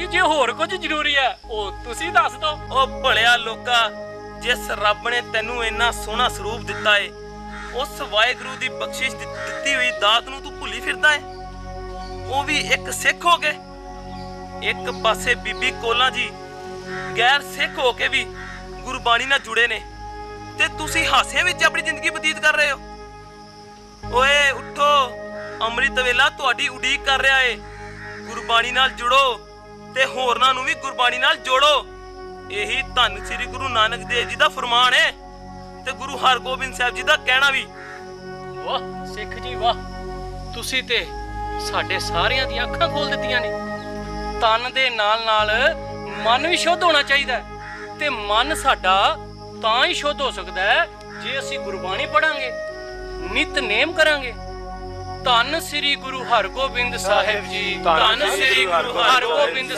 ਜੀ, ਜੇ ਹੋਰ ਕੁਝ ਜ਼ਰੂਰੀ ਹੈ, ਉਹ ਤੁਸੀਂ ਦੱਸ ਦਿਓ। ਉਹ ਭਲਿਆ ਲੋਕਾ, ਜਿਸ ਰੱਬ ਨੇ ਤੈਨੂੰ ਇੰਨਾ ਸੋਹਣਾ ਸਰੂਪ ਦਿੱਤਾ ਏ, ਉਸ ਵਾਹਿਗੁਰੂ ਦੀ ਬਖਸ਼ਿਸ਼ ਦਿੱਤੀ ਹੋਈ ਦਾਤ ਨੂੰ ਤੂੰ ਭੁੱਲੀ ਫਿਰਦਾ ਏ? ਉਹ ਵੀ ਇੱਕ ਸਿੱਖ ਹੋ ਕੇ, ਇੱਕ ਪਾਸੇ ਬੀਬੀ ਕੋਲਾ ਜੀ ਗੈਰ ਸਿੱਖ ਹੋ ਕੇ ਵੀ ਗੁਰਬਾਣੀ ਨਾਲ ਜੁੜੇ ਨੇ, ਤੇ ਤੁਸੀਂ ਹਾਸੇ ਵਿੱਚ ਆਪਣੀ ਜ਼ਿੰਦਗੀ ਬਤੀਤ ਕਰ ਰਹੇ ਹੋ? ਓਏ, ਉੱਠੋ, ਅੰਮ੍ਰਿਤ ਵੇਲਾ ਤੁਹਾਡੀ ਉਡੀਕ ਕਰ ਰਿਹਾ ਏ। ਗੁਰਬਾਣੀ ਨਾਲ ਜੁੜੋ। ਤੇ ਹੋਰਨਾਂ ਨੂੰ ਵੀ ਗੁਰਬਾਣੀ ਨਾਲ ਜੋੜੋ। ਇਹੀ ਧੰਨ ਸ੍ਰੀ ਗੁਰੂ ਨਾਨਕ ਦੇਵ ਜੀ ਦਾ ਫਰਮਾਨ ਹੈ ਤੇ ਗੁਰੂ ਹਰਗੋਬਿੰਦ ਸਾਹਿਬ ਜੀ ਦਾ ਕਹਿਣਾ ਵੀ ਵਾਹ ਸਿੱਖ ਜੀ ਵਾਹ। ਤੁਸੀਂ ਤੇ ਸਾਡੇ ਸਾਰਿਆਂ ਦੀਆਂ ਅੱਖਾਂ ਖੋਲ ਦਿੱਤੀਆਂ ਨੇ। ਤਨ ਦੇ ਨਾਲ ਨਾਲ ਮਨ ਵੀ ਸ਼ੁੱਧ ਹੋਣਾ ਚਾਹੀਦਾ ਹੈ ਤੇ ਮਨ ਸਾਡਾ ਤਾਂ ਹੀ ਸ਼ੁੱਧ ਹੋ ਸਕਦਾ ਹੈ ਜੇ ਅਸੀਂ ਗੁਰਬਾਣੀ ਪੜਾਂਗੇ ਨਿਤਨੇਮ ਕਰਾਂਗੇ। ਧੰਨ ਸ੍ਰੀ ਗੁਰੂ ਹਰਗੋਬਿੰਦ ਸਾਹਿਬ ਜੀ ਧੰਨ ਸ੍ਰੀ ਗੁਰੂ ਹਰਗੋਬਿੰਦ